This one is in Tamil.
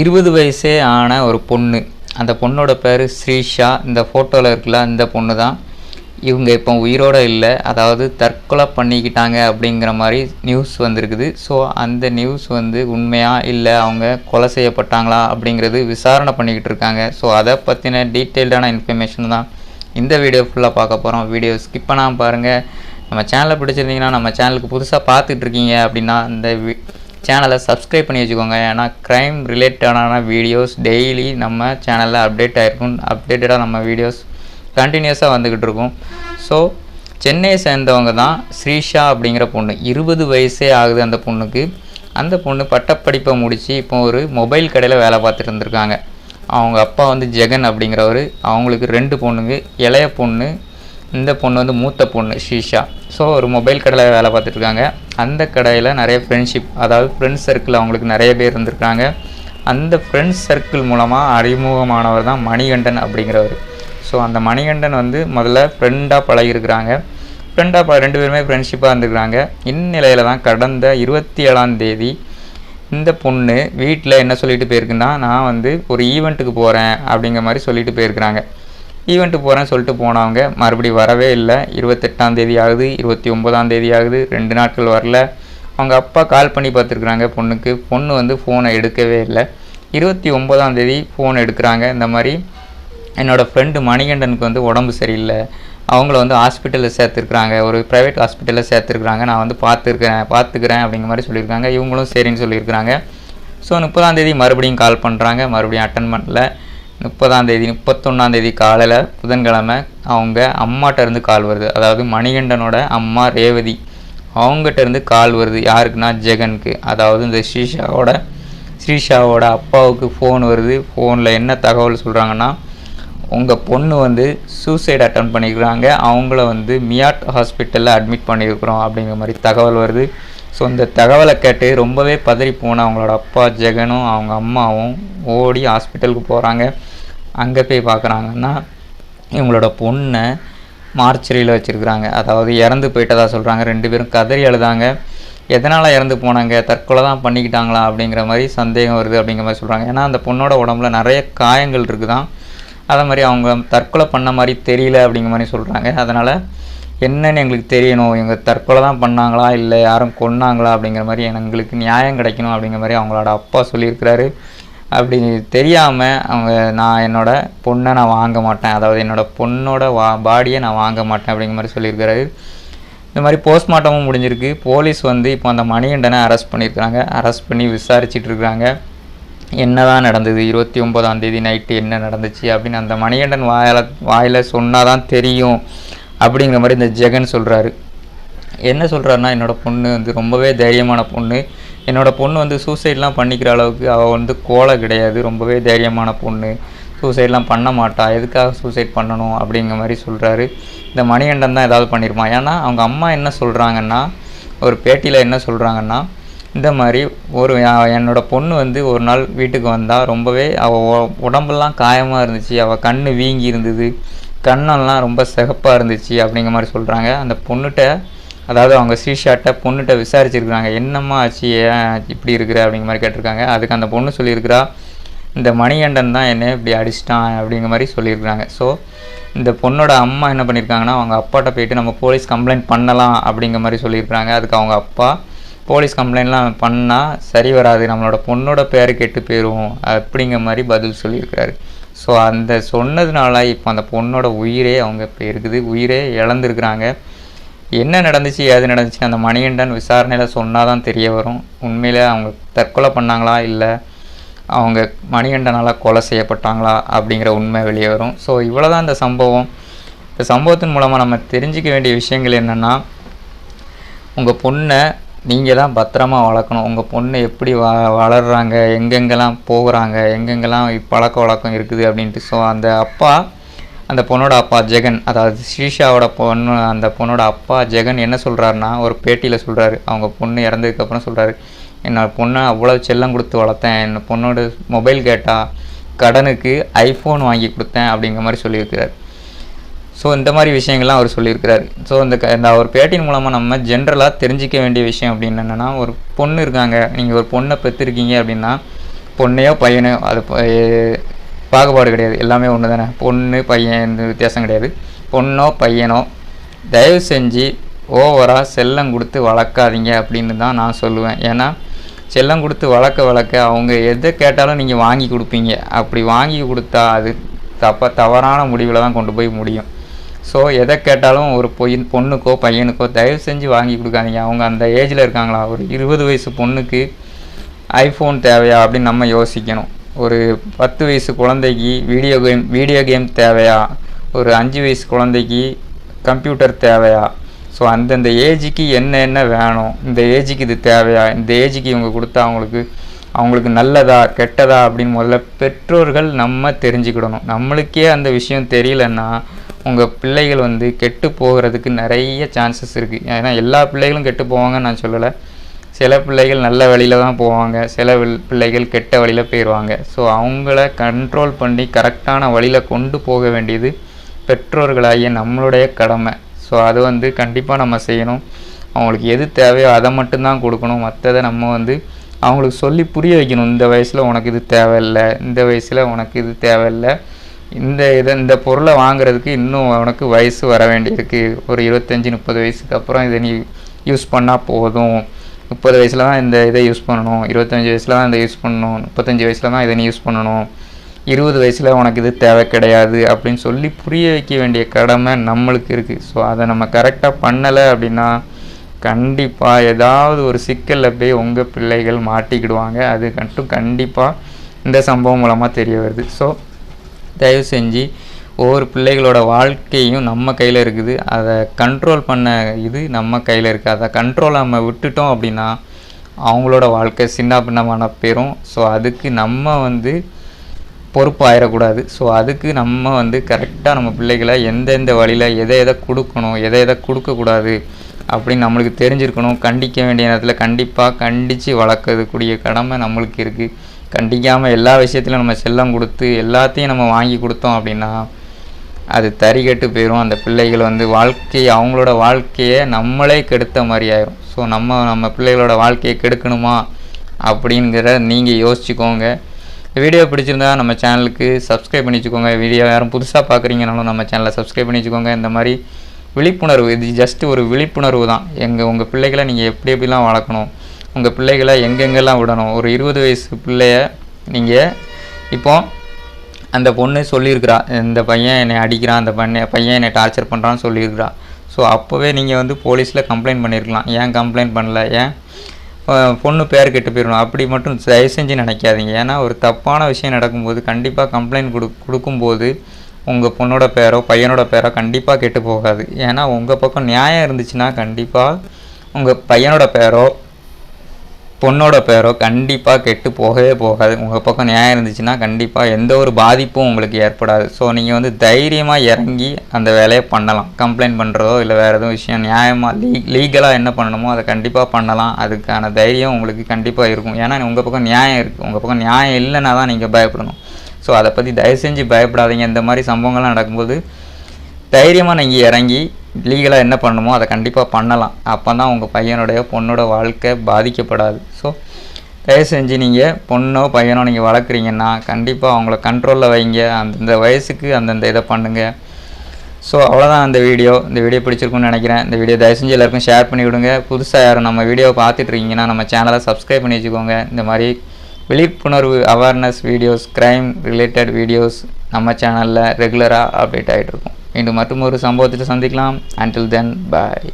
இருபது வயசே ஆன ஒரு பொண்ணு. அந்த பொண்ணோட பேர் ஸ்ரீஷா. இந்த ஃபோட்டோவில் இருக்குல்ல இந்த பொண்ணு தான் இவங்க இப்போ உயிரோடு இல்லை. அதாவது தற்கொலை பண்ணிக்கிட்டாங்க அப்படிங்கிற மாதிரி நியூஸ் வந்திருக்குது. ஸோ அந்த நியூஸ் வந்து உண்மையாக இல்லை அவங்க கொலை செய்யப்பட்டாங்களா அப்படிங்கிறது விசாரணை பண்ணிக்கிட்டு இருக்காங்க. ஸோ அதை பற்றின டீட்டெயில்டான இன்ஃபர்மேஷன் தான் இந்த வீடியோ ஃபுல்லாக பார்க்க போகிறோம் வீடியோ ஸ்கிப் பண்ணாமல் பாருங்கள் நம்ம சேனலை பிடிச்சிருந்தீங்கன்னா நம்ம சேனலுக்கு புதுசாக பார்த்துட்ருக்கீங்க அப்படின்னா இந்த சேனலை சப்ஸ்கிரைப் பண்ணி வச்சுக்கோங்க. ஏன்னா க்ரைம் ரிலேட்டடான வீடியோஸ் டெய்லி நம்ம சேனலில் அப்டேட் ஆகிருக்கும் அப்டேட்டடாக நம்ம வீடியோஸ் கண்டினியூஸாக வந்துக்கிட்டு இருக்கும். ஸோ சென்னையை சேர்ந்தவங்க தான் ஸ்ரீஷா அப்படிங்கிற பொண்ணு. இருபது வயசே ஆகுது அந்த பொண்ணுக்கு. அந்த பொண்ணு பட்டப்படிப்பை முடித்து இப்போ ஒரு மொபைல் கடையில் வேலை பார்த்துட்டு இருந்திருக்காங்க. அவங்க அப்பா வந்து ஜெகன் அப்படிங்கிறவர். அவங்களுக்கு ரெண்டு பொண்ணுங்க. இளைய பொண்ணு இந்த பொண்ணு வந்து மூத்த பொண்ணு ஷீஷா. ஸோ ஒரு மொபைல் கடையில் வேலை பார்த்துட்டு இருக்காங்க அந்த கடையில் நிறைய ஃப்ரெண்ட்ஷிப் அதாவது ஃப்ரெண்ட்ஸ் சர்க்கிள் அவங்களுக்கு நிறைய பேர் இருந்திருக்காங்க. அந்த ஃப்ரெண்ட்ஸ் சர்க்கிள் மூலமாக அறிமுகமானவர் தான் மணிகண்டன் அப்படிங்கிறவர். ஸோ அந்த மணிகண்டன் வந்து முதல்ல ஃப்ரெண்டாக பழகிருக்கிறாங்க ஃப்ரெண்டாக ப ரெண்டு பேருமே ஃப்ரெண்ட்ஷிப்பாக இருந்துருக்காங்க இந்நிலையில் தான் கடந்த இருபத்தி ஏழாம் தேதி இந்த பொண்ணு வீட்டில் என்ன சொல்லிட்டு போயிருக்குன்னா நான் வந்து ஒரு ஈவெண்ட்டுக்கு போகிறேன் அப்படிங்கிற மாதிரி சொல்லிட்டு போயிருக்கிறாங்க. ஈவெண்ட்டு போகிறேன்னு சொல்லிட்டு போனவங்க மறுபடியும் வரவே இல்லை. இருபத்தெட்டாம் தேதி ஆகுது இருபத்தி ஒன்பதாம் தேதி ஆகுது ரெண்டு நாட்கள் வரல. அவங்க அப்பா கால் பண்ணி பார்த்துருக்குறாங்க பொண்ணுக்கு. பொண்ணு வந்து ஃபோனை எடுக்கவே இல்லை. இருபத்தி ஒன்பதாம் தேதி ஃபோன் எடுக்கிறாங்க. இந்த மாதிரி என்னோடய ஃப்ரெண்டு மணிகண்டனுக்கு வந்து உடம்பு சரியில்லை. அவங்கள வந்து ஹாஸ்பிட்டலில் சேர்த்துருக்குறாங்க. ஒரு ப்ரைவேட் ஹாஸ்பிட்டலில் சேர்த்துருக்குறாங்க. நான் வந்து பார்த்துருக்கேன் பார்த்துக்கிறேன் அப்படிங்கிற மாதிரி சொல்லியிருக்காங்க. இவங்களும் சரின்னு சொல்லியிருக்கிறாங்க. ஸோ முப்பதாம் தேதி மறுபடியும் கால் பண்ணுறாங்க மறுபடியும் அட்டன் பண்ணல. முப்பதாந்தேதி முப்பத்தொன்னாந்தேதி காலையில் புதன்கிழமை அவங்க அம்மாட்ட இருந்து கால் வருது. அதாவது மணிகண்டனோட அம்மா ரேவதி. அவங்ககிட்ட இருந்து கால் வருது. யாருக்குன்னா ஜெகனுக்கு. அதாவது இந்த ஸ்ரீஷாவோட ஸ்ரீஷாவோட அப்பாவுக்கு ஃபோன் வருது. ஃபோனில் என்ன தகவல் சொல்கிறாங்கன்னா உங்கள் பொண்ணு வந்து சூசைட் அட்டன் பண்ணிக்கிறாங்க அவங்கள வந்து மியாட் ஹாஸ்பிட்டலில் அட்மிட் பண்ணியிருக்கிறோம் அப்படிங்கிற மாதிரி தகவல் வருது. ஸோ இந்த தகவலை கேட்டு ரொம்பவே பதறி போன அவங்களோட அப்பா ஜெகனும் அவங்க அம்மாவும் ஓடி ஹாஸ்பிட்டலுக்கு போகிறாங்க அங்கே போய் பார்க்குறாங்கன்னா இவங்களோட பொண்ணை மார்ச்சரியில் வச்சுருக்குறாங்க. அதாவது இறந்து போயிட்டதாக சொல்கிறாங்க ரெண்டு பேரும் கதறி அழுதாங்க. எதனால் இறந்து போனாங்க? தற்கொலை தான் பண்ணிக்கிட்டாங்களா அப்படிங்கிற மாதிரி சந்தேகம் வருது அப்படிங்கிற மாதிரி சொல்கிறாங்க ஏன்னா அந்த பொண்ணோட உடம்புல நிறைய காயங்கள் இருக்குதான். அதே மாதிரி அவங்க தற்கொலை பண்ண மாதிரி தெரியல அப்படிங்கிற மாதிரி சொல்கிறாங்க அதனால் என்னன்னு எங்களுக்கு தெரியணும். இவங்க தற்கொலை தான் பண்ணாங்களா? இல்லை யாரும் கொன்னாங்களா அப்படிங்கிற மாதிரி எங்களுக்கு நியாயம் கிடைக்கணும் அப்படிங்கிற மாதிரி அவங்களோட அப்பா சொல்லியிருக்கிறாரு. அப்படி தெரியாமல் அவங்க நான் என்னோடய பொண்ணை நான் வாங்க மாட்டேன். அதாவது என்னோடய பொண்ணோட வா பாடியை நான் வாங்க மாட்டேன் அப்படிங்கிற மாதிரி சொல்லியிருக்கிறாரு. இந்த மாதிரி போஸ்ட்மார்ட்டமும் முடிஞ்சிருக்கு. போலீஸ் வந்து இப்போ அந்த மணிகண்டனை அரெஸ்ட் பண்ணியிருக்கிறாங்க. அரெஸ்ட் பண்ணி விசாரிச்சுட்டு இருக்கிறாங்க என்ன தான் நடந்தது? இருபத்தி ஒன்பதாம் தேதி நைட்டு என்ன நடந்துச்சு அப்படின்னு அந்த மணிகண்டன் வாயில் வாயில் சொன்னால் தான் தெரியும் அப்படிங்கிற மாதிரி இந்த ஜெகன் சொல்கிறாரு என்ன சொல்கிறாருன்னா என்னோடய பொண்ணு வந்து ரொம்பவே தைரியமான பொண்ணு. என்னோடய பொண்ணு வந்து சூசைட்லாம் பண்ணிக்கிற அளவுக்கு அவள் வந்து கோலை கிடையாது. ரொம்பவே தைரியமான பொண்ணு. சூசைட்லாம் பண்ண மாட்டா. எதுக்காக சூசைட் பண்ணணும் அப்படிங்கிற மாதிரி சொல்கிறாரு இந்த மணிகண்டன் தான் ஏதாவது பண்ணியிருப்பான் ஏன்னா அவங்க அம்மா என்ன சொல்கிறாங்கன்னா ஒரு பேட்டியில் என்ன சொல்கிறாங்கன்னா இந்த மாதிரி ஒரு என்னோடய பொண்ணு வந்து ஒரு நாள் வீட்டுக்கு வந்தால் ரொம்பவே அவள் உடம்பெல்லாம் காயமாக இருந்துச்சு. அவள் கண் வீங்கி இருந்தது கண்ணெல்லாம் ரொம்ப சிகப்பாக இருந்துச்சு அப்படிங்கிற மாதிரி சொல்கிறாங்க அந்த பொண்ணுகிட்ட அதாவது அவங்க ஸ்ரீஷாட்டை பொண்ணுகிட்ட விசாரிச்சிருக்கிறாங்க. என்னம்மா ஆச்சு? ஏன் இப்படி இருக்கிற? அப்படிங்கிற மாதிரி கேட்டிருக்காங்க. அதுக்கு அந்த பொண்ணு சொல்லியிருக்கிறா இந்த மணிகண்டன் தான் என்ன இப்படி அடிச்சிட்டான் அப்படிங்கிற மாதிரி சொல்லியிருக்கிறாங்க. ஸோ இந்த பொண்ணோட அம்மா என்ன பண்ணியிருக்காங்கன்னா அவங்க அப்பாட்ட போயிட்டு நம்ம போலீஸ் கம்ப்ளைண்ட் பண்ணலாம் அப்படிங்கிற மாதிரி சொல்லியிருக்கிறாங்க. அதுக்கு அவங்க அப்பா போலீஸ் கம்ப்ளைண்ட்லாம் பண்ணால் சரி வராது. நம்மளோட பொண்ணோட பேர் கெட்டு போயிடும் அப்படிங்கிற மாதிரி பதில் சொல்லியிருக்கிறாரு. ஸோ அந்த சொன்னதுனால இப்போ அந்த பொண்ணோட உயிரே அவங்க இப்போ இருக்குது. உயிரே இழந்திருக்கிறாங்க. என்ன நடந்துச்சு ஏது நடந்துச்சு அந்த மணிகண்டன் விசாரணையில் சொன்னால் தான் தெரிய வரும். உண்மையில் அவங்க தற்கொலை பண்ணாங்களா இல்லை அவங்க மணிகண்டனால் கொலை செய்யப்பட்டாங்களா அப்படிங்கிற உண்மை வெளியே வரும். ஸோ இவ்வளோ தான் இந்த சம்பவம். இந்த சம்பவத்தின் மூலமாக நம்ம தெரிஞ்சிக்க வேண்டிய விஷயங்கள் என்னென்னா உங்கள் பொண்ணை நீங்கள் தான் பத்திரமா வளர்க்கணும். உங்கள் பொண்ணு எப்படி வ வளர்கிறாங்க எங்கெங்கெல்லாம் போகிறாங்க எங்கெங்கெல்லாம் பழக்க வழக்கம் இருக்குது அப்படின்ட்டு. ஸோ அந்த அப்பா அந்த பொண்ணோட அப்பா ஜெகன் அதாவது ஸ்ரீஷாவோட பொண்ணு அந்த பொண்ணோட அப்பா ஜெகன் என்ன சொல்கிறாருன்னா ஒரு பேட்டியில் சொல்கிறாரு அவங்க பொண்ணு இறந்ததுக்கப்புறம் சொல்கிறாரு என்னோட பொண்ணை அவ்வளோ செல்லம் கொடுத்து வளர்த்தேன். என் பொண்ணோட மொபைல் கேட்டால் கடனுக்கு ஐஃபோன் வாங்கி கொடுத்தேன் அப்படிங்கிற மாதிரி சொல்லியிருக்கிறார். ஸோ இந்த மாதிரி விஷயங்கள்லாம் அவர் சொல்லியிருக்கிறார். ஸோ இந்த க- இந்த ஒரு பேட்டியின் மூலமாக நம்ம ஜென்ரலாக தெரிஞ்சிக்க வேண்டிய விஷயம் அப்படின்னு என்னென்னா ஒரு பொண்ணு இருக்காங்க. நீங்கள் ஒரு பொண்ணை பெற்றிருக்கீங்க அப்படின்னா பொண்ணையோ பையனோ அது பாகுபாடு கிடையாது. எல்லாமே ஒன்று தானே பொண்ணு பையன் வித்தியாசம் கிடையாது. பொண்ணோ பையனோ தயவு செஞ்சு ஓவராக செல்லம் கொடுத்து வளர்க்காதீங்க அப்படின்னு தான் நான் சொல்லுவேன். ஏன்னா செல்லம் கொடுத்து வளர்க்க வளர்க்க அவங்க எதை கேட்டாலும் நீங்கள் வாங்கி கொடுப்பீங்க. அப்படி வாங்கி கொடுத்தா அது தப்ப தவறான முடிவில் தான் கொண்டு போய் முடியும். ஸோ எதை கேட்டாலும் ஒரு பொய் பொண்ணுக்கோ பையனுக்கோ தயவு செஞ்சு வாங்கி கொடுக்காதீங்க. அவங்க அந்த ஏஜில் இருக்காங்களா? ஒரு இருபது வயசு பொண்ணுக்கு ஐஃபோன் தேவையா அப்படின்னு நம்ம யோசிக்கணும். ஒரு பத்து வயசு குழந்தைக்கு வீடியோ கேம் வீடியோ கேம் தேவையா? ஒரு அஞ்சு வயசு குழந்தைக்கு கம்ப்யூட்டர் தேவையா? ஸோ அந்தந்த ஏஜுக்கு என்ன என்ன வேணும்? இந்த ஏஜுக்கு இது தேவையா? இந்த ஏஜுக்கு இவங்க கொடுத்தா அவங்களுக்கு அவங்களுக்கு நல்லதா கெட்டதா அப்படின்னு முதல்ல பெற்றோர்கள் நம்ம தெரிஞ்சுக்கிடணும். நம்மளுக்கே அந்த விஷயம் தெரியலன்னா உங்கள் பிள்ளைகள் வந்து கெட்டு போகிறதுக்கு நிறைய சான்சஸ் இருக்குது ஏன்னா எல்லா பிள்ளைகளும் கெட்டு போவாங்கன்னு நான் சொல்லலை. சில பிள்ளைகள் நல்ல வழியில் தான் போவாங்க. சில பிள்ளைகள் கெட்ட வழியில் போயிடுவாங்க ஸோ அவங்கள கண்ட்ரோல் பண்ணி கரெக்டான வழியில் கொண்டு போக வேண்டியது பெற்றோர்களாகிய நம்மளுடைய கடமை. ஸோ அது வந்து கண்டிப்பாக நம்ம செய்யணும். அவங்களுக்கு எது தேவையோ அதை மட்டும்தான் கொடுக்கணும். மற்றதை நம்ம வந்து அவங்களுக்கு சொல்லி புரிய வைக்கணும். இந்த வயசில் உனக்கு இது தேவையில்லை. இந்த வயசில் உனக்கு இது தேவையில்லை. இந்த இதை இந்த பொருளை வாங்குறதுக்கு இன்னும் உனக்கு வயசு வர வேண்டியிருக்கு ஒரு இருபத்தஞ்சி முப்பது வயசுக்கு அப்புறம் இதை நீ யூஸ் பண்ணால் போதும். முப்பது வயசில் தான் இந்த இதை யூஸ் பண்ணணும் இருபத்தஞ்சி வயசில் தான் இதை யூஸ் பண்ணணும் முப்பத்தஞ்சு வயசில் தான் இதை நீ யூஸ் பண்ணணும் இருபது வயசில் உனக்கு இது தேவை கிடையாது அப்படின்னு சொல்லி புரிய வைக்க வேண்டிய கடமை நம்மளுக்கு இருக்குது ஸோ அதை நம்ம கரெக்டாக பண்ணலை அப்படின்னா கண்டிப்பாக ஏதாவது ஒரு சிக்கலில் போய் உங்கள் பிள்ளைகள் மாட்டிக்கிடுவாங்க. அது மட்டும் கண்டிப்பாக இந்த சம்பவம் மூலமாக தெரிய வருது. ஸோ தயவு செஞ்சு ஒவ்வொரு பிள்ளைகளோட வாழ்க்கையும் நம்ம கையில் இருக்குது. அதை கண்ட்ரோல் பண்ண இது நம்ம கையில் இருக்குது அதை கண்ட்ரோல் நம்ம விட்டுட்டோம் அப்படின்னா அவங்களோட வாழ்க்கை சின்ன பின்னமான போயிரும். ஸோ அதுக்கு நம்ம வந்து பொறுப்பு ஆயிடக்கூடாது ஸோ அதுக்கு நம்ம வந்து கரெக்டாக நம்ம பிள்ளைகளை எந்தெந்த வழியில் எதை எதை கொடுக்கணும் எதை எதை கொடுக்கக்கூடாது அப்படின்னு நம்மளுக்கு தெரிஞ்சிருக்கணும். கண்டிக்க வேண்டிய நேரத்தில் கண்டிப்பாக கண்டித்து வளர்க்கறதுக்கூடிய கடமை நம்மளுக்கு இருக்குது கண்டிக்காமல் எல்லா விஷயத்திலும் நம்ம செல்லம் கொடுத்து எல்லாத்தையும் நம்ம வாங்கி கொடுத்தோம் அப்படின்னா அது தறிகட்டு போயிடும் அந்த பிள்ளைகள் வந்து வாழ்க்கையை அவங்களோட வாழ்க்கையை நம்மளே கெடுத்த மாதிரி ஆயிரும். ஸோ நம்ம நம்ம பிள்ளைகளோட வாழ்க்கையை கெடுக்கணுமா அப்படிங்கிற நீங்கள் யோசிச்சுக்கோங்க. வீடியோ பிடிச்சிருந்தா நம்ம சேனலுக்கு சப்ஸ்கிரைப் பண்ணி வச்சுக்கோங்க. வீடியோ யாரும் புதுசாக பார்க்குறீங்கனாலும் நம்ம சேனலை சப்ஸ்கிரைப் பண்ணி வச்சுக்கோங்க. இந்த மாதிரி விழிப்புணர்வு இது ஜஸ்ட் ஒரு விழிப்புணர்வு தான். எங்கள் உங்கள் பிள்ளைகளை நீங்கள் எப்படி எப்படிலாம் வளர்க்கணும் உங்கள் பிள்ளைகளை எங்கெங்கெல்லாம் விடணும் ஒரு இருபது வயசு பிள்ளைய நீங்கள் இப்போது அந்த பொண்ணு சொல்லியிருக்கிறா இந்த பையன் என்னை அடிக்கிறான் அந்த பண்ண பையன் என்னை டார்ச்சர் பண்ணுறான்னு சொல்லியிருக்கிறா. ஸோ அப்போவே நீங்கள் வந்து போலீஸில் கம்ப்ளைண்ட் பண்ணியிருக்கலாம் ஏன் கம்ப்ளைண்ட் பண்ணல? ஏன்? பொண்ணு பேர் கெட்டு போயிடணும். அப்படி மட்டும் தயவு செஞ்சு நினைக்காதீங்க. ஏன்னா ஒரு தப்பான விஷயம் நடக்கும்போது கண்டிப்பாக கம்ப்ளைண்ட் கொடு கொடுக்கும்போது உங்கள் பொண்ணோட பேரோ பையனோட பேரோ கண்டிப்பாக கெட்டு போகாது. ஏன்னா உங்கள் பக்கம் நியாயம் இருந்துச்சுன்னா கண்டிப்பாக உங்கள் பையனோட பேரோ பொண்ணோட பேரோ கண்டிப்பாக கெட்டு போகவே போகாது. உங்கள் பக்கம் நியாயம் இருந்துச்சுன்னா கண்டிப்பாக எந்த ஒரு பாதிப்பும் உங்களுக்கு ஏற்படாது. ஸோ நீங்கள் வந்து தைரியமாக இறங்கி அந்த வேலையை பண்ணலாம். கம்ப்ளைண்ட் பண்ணுறதோ இல்லை வேறு எதுவும் விஷயம் நியாயமாக லீ லீகலாக என்ன பண்ணணுமோ அதை கண்டிப்பாக பண்ணலாம். அதுக்கான தைரியம் உங்களுக்கு கண்டிப்பாக இருக்கும். ஏன்னா உங்கள் பக்கம் நியாயம் இருக்குது உங்கள் பக்கம் நியாயம் இல்லைன்னா தான் நீங்கள் பயப்படணும். ஸோ அதை பற்றி தயவு செஞ்சு பயப்படாதீங்க. இந்த மாதிரி சம்பவங்கள்லாம் நடக்கும்போது தைரியமாக நீங்கள் இறங்கி லீகலாக என்ன பண்ணணுமோ அதை கண்டிப்பாக பண்ணலாம். அப்போ தான் உங்கள் பையனுடைய பொண்ணோட வாழ்க்கை பாதிக்கப்படாது. ஸோ தயவு செஞ்சு நீங்கள் பொண்ணோ பையனோ நீங்கள் வளர்க்குறீங்கன்னா கண்டிப்பாக அவங்கள கண்ட்ரோலில் வைங்க. அந்தந்த வயசுக்கு அந்தந்த இதை பண்ணுங்கள் ஸோ அவ்வளோதான் அந்த வீடியோ. இந்த வீடியோ பிடிச்சிருக்குன்னு நினைக்கிறேன். இந்த வீடியோ தயவு செஞ்சு எல்லாருக்கும் ஷேர் பண்ணி விடுங்க. புதுசாக யாரும் நம்ம வீடியோவை பார்த்துட்டு இருக்கீங்கன்னா நம்ம சேனலை சப்ஸ்கிரைப் பண்ணி வச்சுக்கோங்க. இந்த மாதிரி விழிப்புணர்வு awareness videos crime related videos நம்ம சேனலில் ரெகுலராக அப்டேட் ஆகிட்டு இருக்கும். மீண்டும் மற்றும் ஒரு சம்பவத்தில் சந்திக்கலாம். அண்டில் தென் பாய்